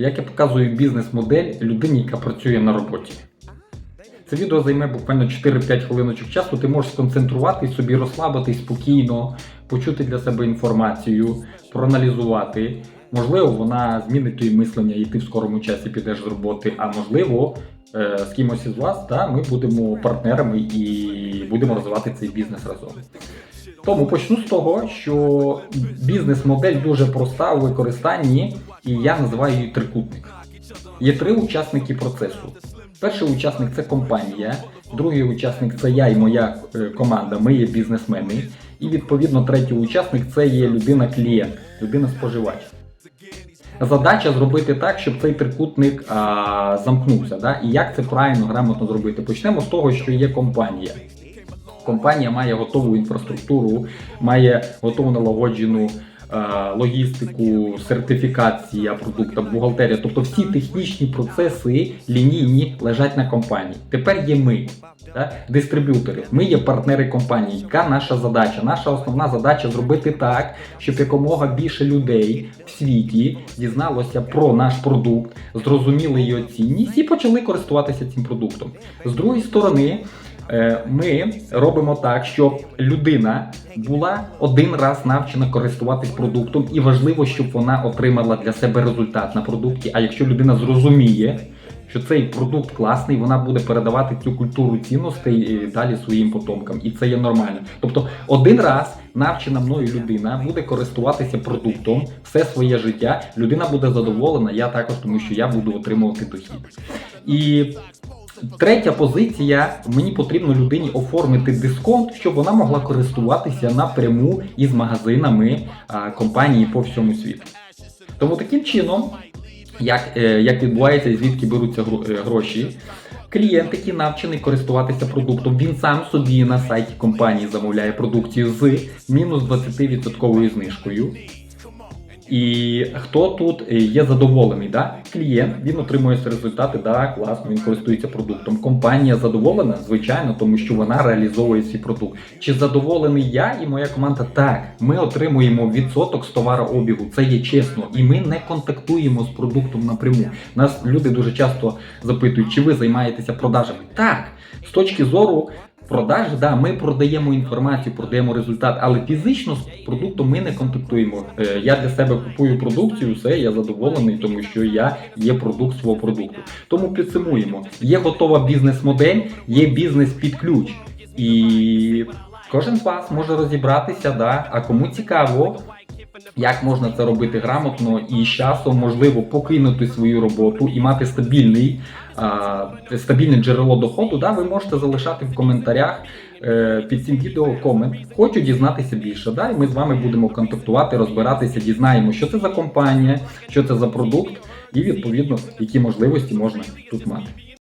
Як я показую бізнес-модель людині, яка працює на роботі. Це відео займе буквально 4-5 хвилиночок часу. Ти можеш сконцентруватись собі, розслабитись спокійно, почути для себе інформацію, проаналізувати. Можливо, вона змінить твоє мислення, і ти в скорому часі підеш з роботи. А можливо, е, з кимось із вас та, ми будемо партнерами і будемо розвивати цей бізнес разом. Тому почну з того, що бізнес-модель дуже проста у використанні, і я називаю її трикутник. Є три учасники процесу. Перший учасник це компанія, другий учасник це я і моя е, команда, ми є бізнесмени. І відповідно третій учасник це є людина-клієнт, людина-споживач. Задача зробити так, щоб цей трикутник а, замкнувся. Да? І як це правильно, грамотно зробити? Почнемо з того, що є компанія. Компанія має готову інфраструктуру, має готову налагоджену логістику, сертифікація продукту, бухгалтерія. Тобто всі технічні процеси лінійні лежать на компанії. Тепер є ми, да, дистриб'ютори. Ми є партнери компанії. Яка наша задача? Наша основна задача зробити так, щоб якомога більше людей в світі дізналося про наш продукт, зрозуміли його цінність і почали користуватися цим продуктом. З другої сторони. Е, Ми робимо так, щоб людина була один раз навчена користуватись продуктом, і важливо, щоб вона отримала для себе результат на продукті. А якщо людина зрозуміє, що цей продукт класний, вона буде передавати цю культуру цінностей е, далі своїм потомкам, і це є нормально. Тобто, один раз навчена мною людина буде користуватися продуктом все своє життя. Людина буде задоволена, я також, тому що я буду отримувати дохід. І Третя позиція: мені потрібно людині оформити дисконт, щоб вона могла користуватися напряму із магазинами а, компанії по всьому світу. Тому таким чином, як, е, як відбувається і звідки беруться е, гроші. Клієнт, який навчений користуватися продуктом, він сам собі на сайті компанії замовляє продукцію з мінус 20% знижкою. І хто тут е, є задоволений? Да? Клієнт він отримує результати, да, класно, він користується продуктом. Компанія задоволена, звичайно, тому що вона реалізовує свій продукт. Чи задоволений я і моя команда? Так, ми отримуємо відсоток з товарообігу. Це є чесно, і ми не контактуємо з продуктом напряму. Нас люди дуже часто запитують, чи ви займаєтеся продажами? Так, з точки зору Продаж, да, ми продаємо інформацію, продаємо результат, але фізично з продуктом ми не контактуємо. Е, Я для себе купую продукцію, все, я задоволений, тому що я є продукт свого продукту. Тому підсумуємо: є готова бізнес-модель, є бізнес під ключ. І кожен з вас може розібратися, да, а кому цікаво. Як можна це робити грамотно і з часом можливо покинути свою роботу і мати стабільний, а, стабільне джерело доходу, да, ви можете залишати в коментарях е, під цим відео комент. Хочу дізнатися більше. Да, і ми з вами будемо контактувати, розбиратися, дізнаємо, що це за компанія, що це за продукт, і відповідно які можливості можна тут мати.